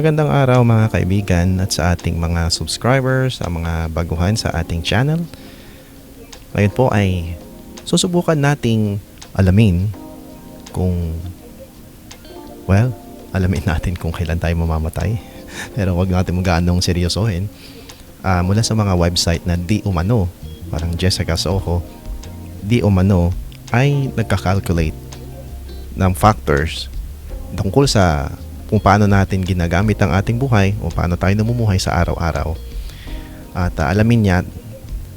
Magandang araw mga kaibigan at sa ating mga subscribers, sa mga baguhan sa ating channel. Ngayon po ay susubukan nating alamin kung well, alamin natin kung kailan tayo mamamatay. Pero wag natin magano'ng seryosohin. Ah, mula sa mga website na di umano, parang Jessica Soho, di umano ay nagka-calculate ng factors tungkol sa kung paano natin ginagamit ang ating buhay o paano tayo namumuhay sa araw-araw. At ah, alamin niya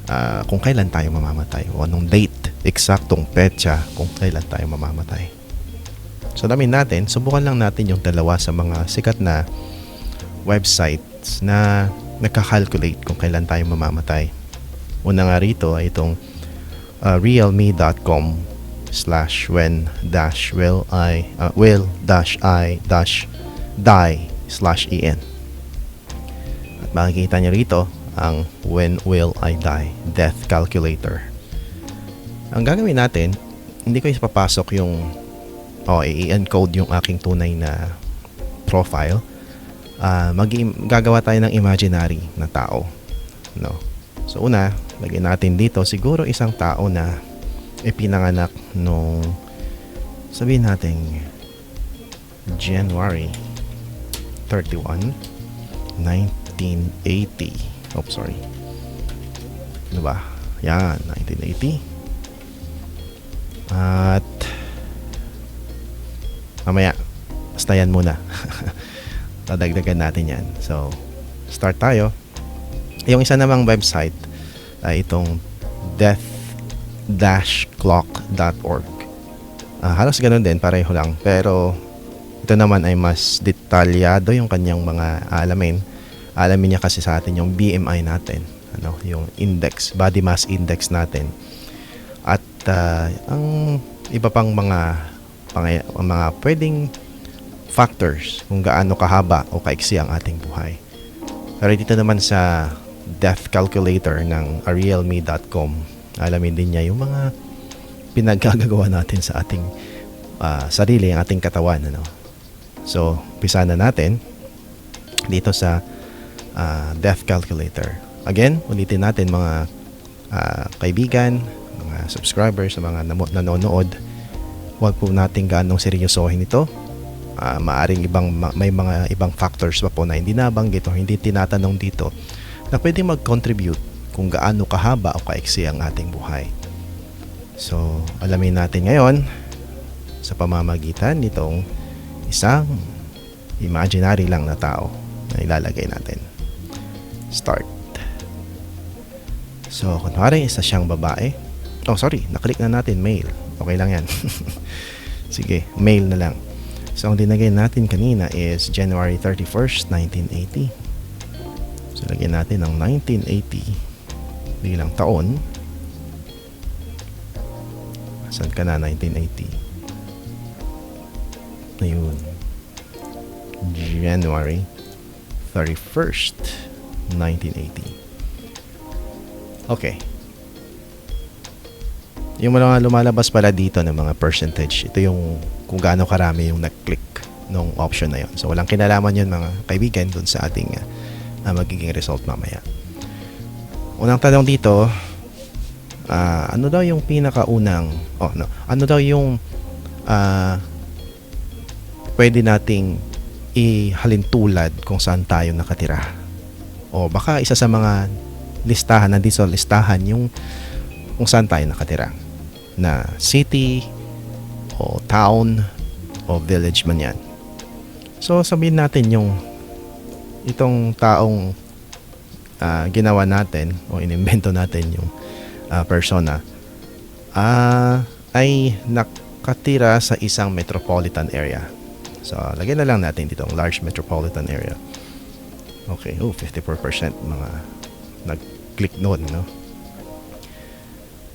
ah, kung kailan tayo mamamatay o anong date, eksaktong petsa kung kailan tayo mamamatay. So alamin natin, subukan lang natin yung dalawa sa mga sikat na websites na nagka-calculate kung kailan tayo mamamatay. Una nga rito ay itong uh, realme.com slash when dash will I uh, will dash I dash die slash en at makikita niyo rito ang when will I die death calculator. Ang gagawin natin hindi ko ipapasok yung o oh, i-encode yung aking tunay na profile. Uh, mag gagawa tayo ng imaginary na tao no? So una lagyan natin dito siguro isang tao na ipinanganak nung sabihin natin January 31 1980 oh sorry. Ano ba? Yan 1980 at mamaya basta yan muna. Dadagdagan natin yan. So start tayo. Yung isa namang website ay itong death clock.org. Uh, halos ganun din, pareho lang. Pero ito naman ay mas detalyado yung kanyang mga alamin. Alamin niya kasi sa atin yung BMI natin, ano, yung index, body mass index natin. At uh, ang iba pang mga pang, mga pwedeng factors kung gaano kahaba o kaiksi ang ating buhay. Pero dito naman sa death calculator ng arielme.com alamin din niya yung mga pinaggagawa natin sa ating uh, sarili, ang ating katawan. Ano? So, pisa na natin dito sa uh, death calculator. Again, ulitin natin mga uh, kaibigan, mga subscribers, mga nanonood. Huwag po natin ganong seryosohin ito. Uh, maaring ibang may mga ibang factors pa po na hindi nabanggit o hindi tinatanong dito na pwede mag-contribute kung gaano kahaba o kaiksi ang ating buhay. So, alamin natin ngayon sa pamamagitan nitong isang imaginary lang na tao na ilalagay natin. Start. So, kunwari, isa siyang babae. Oh, sorry, naklik na natin mail. Okay lang yan. Sige, mail na lang. So, ang dinagay natin kanina is January 31st, 1980. So, lagyan natin ng 1980 bilang taon saan ka na 1980 ayun January 31st 1980 okay. Yung mga lumalabas pala dito ng mga percentage ito yung kung gaano karami yung nag-click nung option na yon so walang kinalaman yun mga kaibigan dun sa ating uh, magiging result mamaya. Unang tanong dito, uh, ano daw yung pinakaunang, oh no, ano daw yung uh, pwede nating ihalintulad kung saan tayo nakatira? O baka isa sa mga listahan, nandito sa listahan yung kung saan tayo nakatira. Na city, o town, o village man yan. So sabihin natin yung itong taong uh, ginawa natin o inimbento natin yung uh, persona uh, ay nakatira sa isang metropolitan area. So, lagyan na lang natin dito large metropolitan area. Okay, oh, 54% mga nag-click noon, no?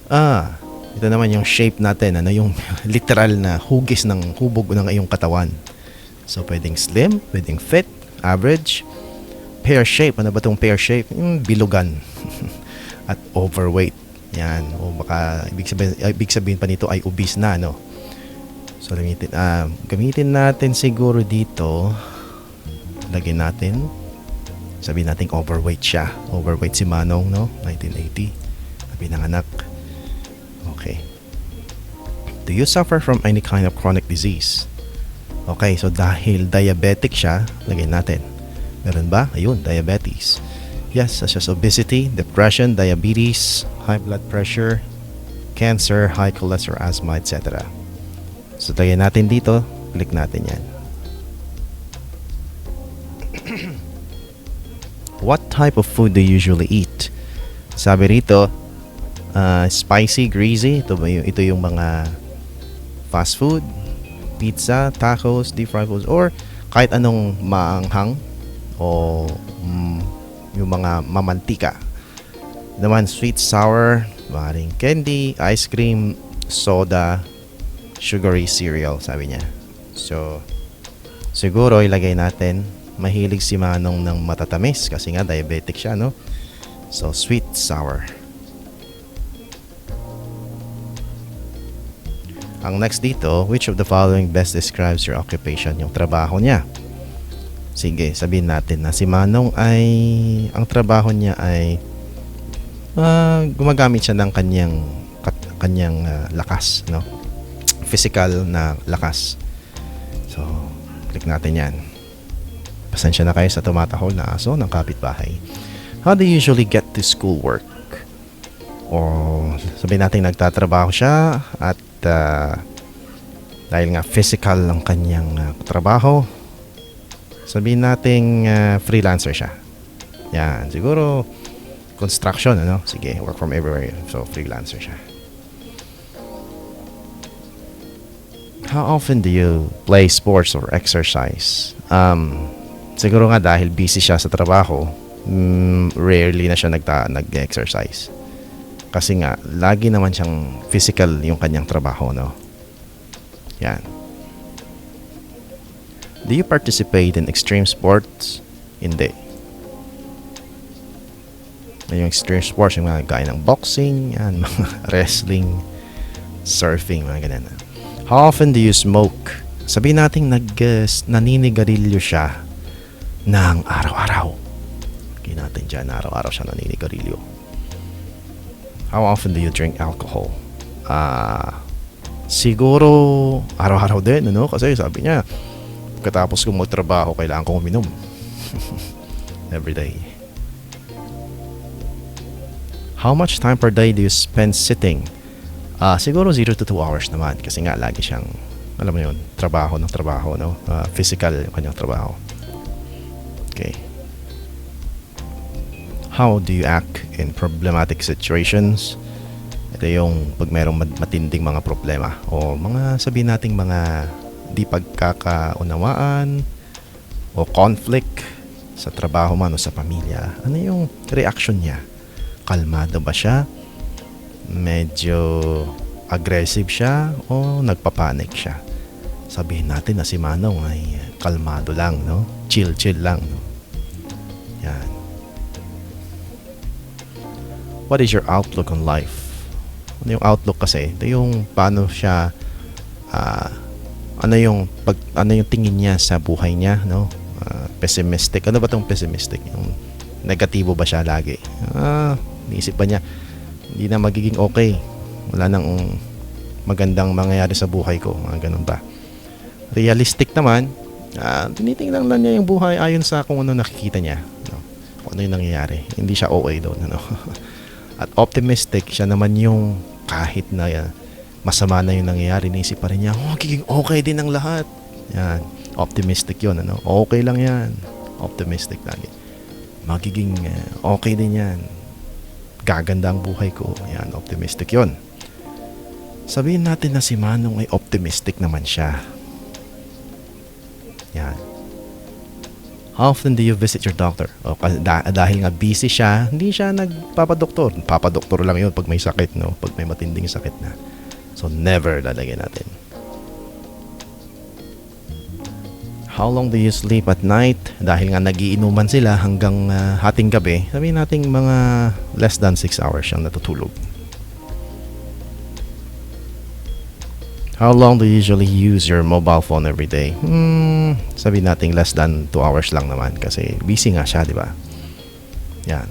Ah, ito naman yung shape natin, ano yung literal na hugis ng hubog ng iyong katawan. So, pwedeng slim, pwedeng fit, average, pear shape. Ano ba itong pear shape? Yung bilugan. At overweight. Yan. O baka ibig sabihin, ibig sabihin pa nito ay obese na, no? So, gamitin, ah, gamitin natin siguro dito lagyan natin. Sabihin natin overweight siya. Overweight si Manong, no? 1980. Pinanganak. Okay. Do you suffer from any kind of chronic disease? Okay, so dahil diabetic siya, lagyan natin. Meron ba? Ayun, diabetes. Yes, such as obesity, depression, diabetes, high blood pressure, cancer, high cholesterol, asthma, etc. So, lagyan natin dito. Click natin yan. What type of food do you usually eat? Sabi rito, uh, spicy, greasy. Ito, ba yung, ito yung mga fast food, pizza, tacos, deep fried foods, or kahit anong maanghang o mm, yung mga mamantika. Naman sweet, sour, maaaring candy, ice cream, soda, sugary cereal, sabi niya. So, siguro ilagay natin, mahilig si Manong ng matatamis kasi nga diabetic siya, no? So, sweet, sour. Ang next dito, which of the following best describes your occupation? Yung trabaho niya. Sige, sabihin natin na si Manong ay, ang trabaho niya ay ah, gumagamit siya ng kanyang kanyang ah, lakas, no? Physical na lakas. So, click natin 'yan. Pasensya na kayo sa tumatahol na aso ng kapitbahay. How do you usually get to school work? O sabihin natin nagtatrabaho siya at ah, dahil nga physical ang kanyang ah, trabaho, sabihin nating ah, freelancer siya. Yan, siguro construction, ano? Sige, work from everywhere. So, freelancer siya. How often do you play sports or exercise? Um, siguro nga dahil busy siya sa trabaho, mm, rarely na siya nagta- nag-exercise. Kasi nga, lagi naman siyang physical yung kanyang trabaho, no? Yan. Do you participate in extreme sports? Hindi. Yung extreme sports, yung mga gaya ng boxing, yan, mga wrestling, surfing, mga ganyan. How often do you smoke? Sabihin natin nag, uh, naninigarilyo siya ng araw-araw. Sabihin natin dyan, araw-araw siya naninigarilyo. How often do you drink alcohol? Ah, siguro araw-araw din, ano? Kasi sabi niya, pagkatapos kong magtrabaho, kailangan kong uminom. Every day. How much time per day do you spend sitting? Ah, siguro 0 to 2 hours naman kasi nga lagi siyang alam mo yun, trabaho ng trabaho, no? Ah, physical yung kanyang trabaho. Okay. How do you act in problematic situations? Ito yung pag mat- matinding mga problema o mga sabihin nating mga di pagkakaunawaan o conflict sa trabaho man o sa pamilya. Ano yung reaction niya? Kalmado ba siya? Medyo aggressive siya o nagpapanik siya? Sabihin natin na si Manong ay kalmado lang, no? Chill-chill lang, no? Yan. What is your outlook on life? Ano yung outlook kasi? Ito yung paano siya ah, ano yung pag ano yung tingin niya sa buhay niya, no? Ah, pessimistic. Ano ba tong pessimistic? Yung negatibo ba siya lagi? Ah, iniisip ba niya hindi na magiging okay. Wala nang magandang mangyayari sa buhay ko. Mga ganun ba? Realistic naman, ah, tinitingnan lang niya yung buhay ayon sa kung ano nakikita niya. No? Kung ano yung nangyayari. Hindi siya OA doon. Ano? At optimistic, siya naman yung kahit na ah, masama na yung nangyayari, naisip pa rin niya, oh, magiging okay din ang lahat. Yan. Optimistic yun. Ano? Okay lang yan. Optimistic lagi. Magiging ah, okay din yan. Gaganda ang buhay ko. Yan. Optimistic yun. Sabihin natin na si Manong ay optimistic naman siya. Yan. How often do you visit your doctor? O, dahil nga busy siya, hindi siya nagpapadoktor. Papadoktor lang yun pag may sakit, no? Pag may matinding sakit na. So, never lalagyan natin. How long do you sleep at night? Dahil nga nagiinuman sila hanggang ah, hating gabi, sabihin natin mga less than 6 hours siyang natutulog. How long do you usually use your mobile phone every day? Hmm, sabi natin less than 2 hours lang naman kasi busy nga siya, di ba? Yan.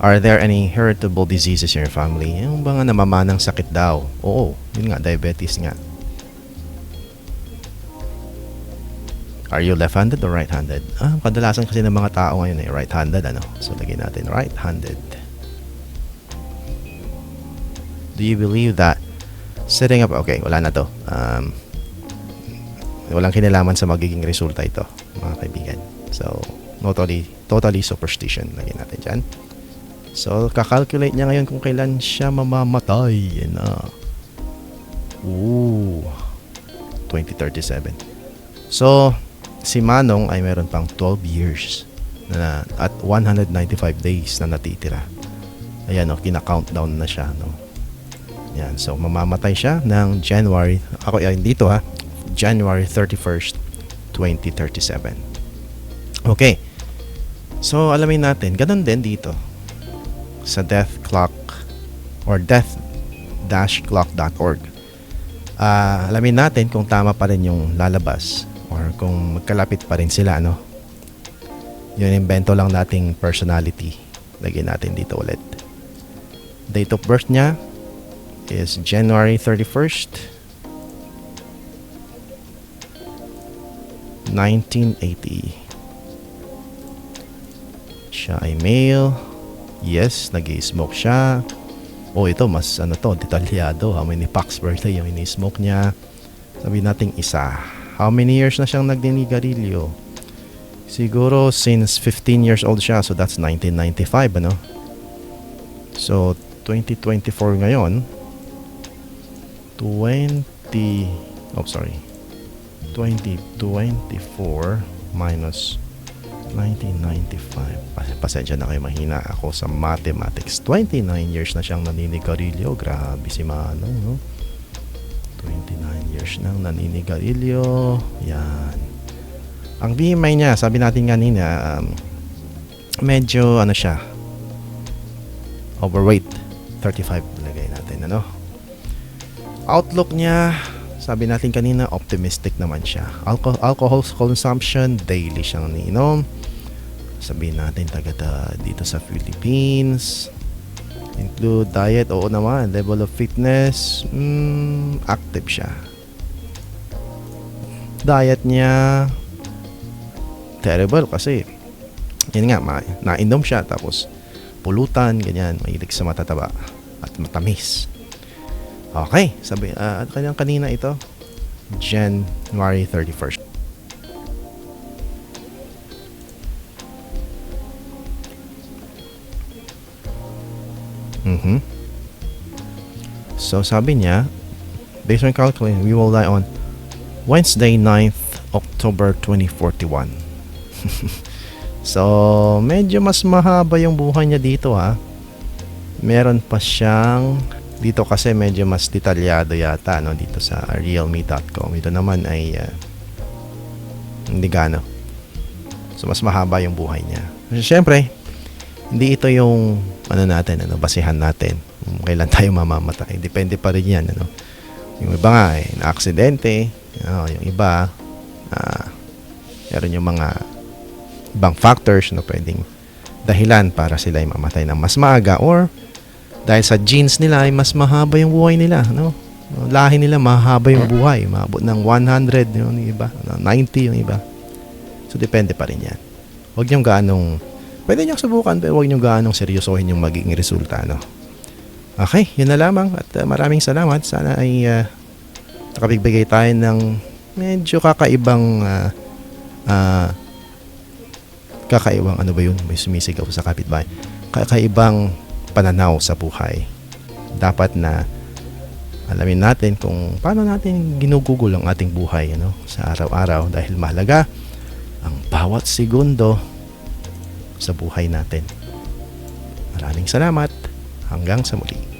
Are there any heritable diseases in your family? Yung mga namamanang sakit daw. Oo, yun nga, diabetes nga. Are you left-handed or right-handed? Ah, kadalasan kasi ng mga tao ngayon eh, right-handed ano. So, lagyan natin right-handed. Do you believe that setting up, okay, wala na to. Um, walang kinalaman sa magiging resulta ito, mga kaibigan. So, totally, totally superstition. Lagyan natin dyan. So, kakalculate niya ngayon kung kailan siya mamamatay. Yan na. Ooh. 2037. So, si Manong ay meron pang 12 years na, at 195 days na natitira. Ayan, oh, kina-countdown na siya. No? Yan, so mamamatay siya ng January, ako ay dito ha, January 31st, 2037. Okay. So, alamin natin, ganun din dito sa death clock or death-clock.org. Ah, alamin natin kung tama pa rin yung lalabas or kung magkalapit pa rin sila, ano. Yun, invento lang nating personality. Lagyan natin dito ulit. Date of birth niya is January 31st, 1980. Siya ay male. Yes, nag smoke siya. Oh, ito, mas ano to, detalyado. How many packs birthday yung ini-smoke niya. Sabi nating isa. How many years na siyang nagdinigarilyo? Siguro since 15 years old siya. So that's 1995, ano? So, 2024 ngayon. 20... Oh, sorry. 2024 minus 1995. Pas- Pasensya na kayo mahina ako sa mathematics. 29 years na siyang naninigarilyo. Grabe si Manong, no? 29 years nang naninigarilyo. Yan. Ang BMI niya, sabi natin kanina, um, medyo ano siya, overweight. 35 lagay natin, ano? Outlook niya, sabi natin kanina, optimistic naman siya. Alcohol, alcohol consumption, daily siyang niinom. Sabihin natin taga ta- dito sa Philippines. Include diet, oo naman. Level of fitness, mm, active siya. Diet niya, terrible kasi yun nga, ma- nainom siya tapos pulutan, ganyan, mahilig sa matataba at matamis. Okay, sabi, ano kanyang kanina ito? January 31st. Mhm. So sabi niya, based on calculation, we will die on Wednesday 9th October 2041. so, medyo mas mahaba yung buhay niya dito ha. Meron pa siyang dito kasi medyo mas detalyado yata no dito sa realme.com. Ito naman ay uh, hindi gano. So mas mahaba yung buhay niya. Siyempre, hindi ito yung ano natin, ano, basihan natin kung kailan tayo mamamatay. Depende pa rin yan. Ano. Yung iba nga, eh, na-aksidente. Ano, yung iba, ah, meron yung mga ibang factors na pwedeng dahilan para sila ay mamatay ng mas maaga or dahil sa genes nila ay mas mahaba yung buhay nila, no? Lahi nila mahaba yung buhay, maabot ng 100 yung iba, 90 yung iba. So depende pa rin 'yan. Huwag niyo gaanong pwede niyo subukan pero huwag niyo gaanong seryosohin yung magiging resulta, no? Okay, yun na lamang at uh, maraming salamat. Sana ay uh, nakabigbigay tayo ng medyo kakaibang uh, uh, kakaibang ano ba yun? May sumisigaw sa kapitbahay. Kakaibang pananaw sa buhay. Dapat na alamin natin kung paano natin ginugugol ang ating buhay ano, sa araw-araw dahil mahalaga ang bawat segundo sa buhay natin. Maraming salamat. Hanggang sa muli.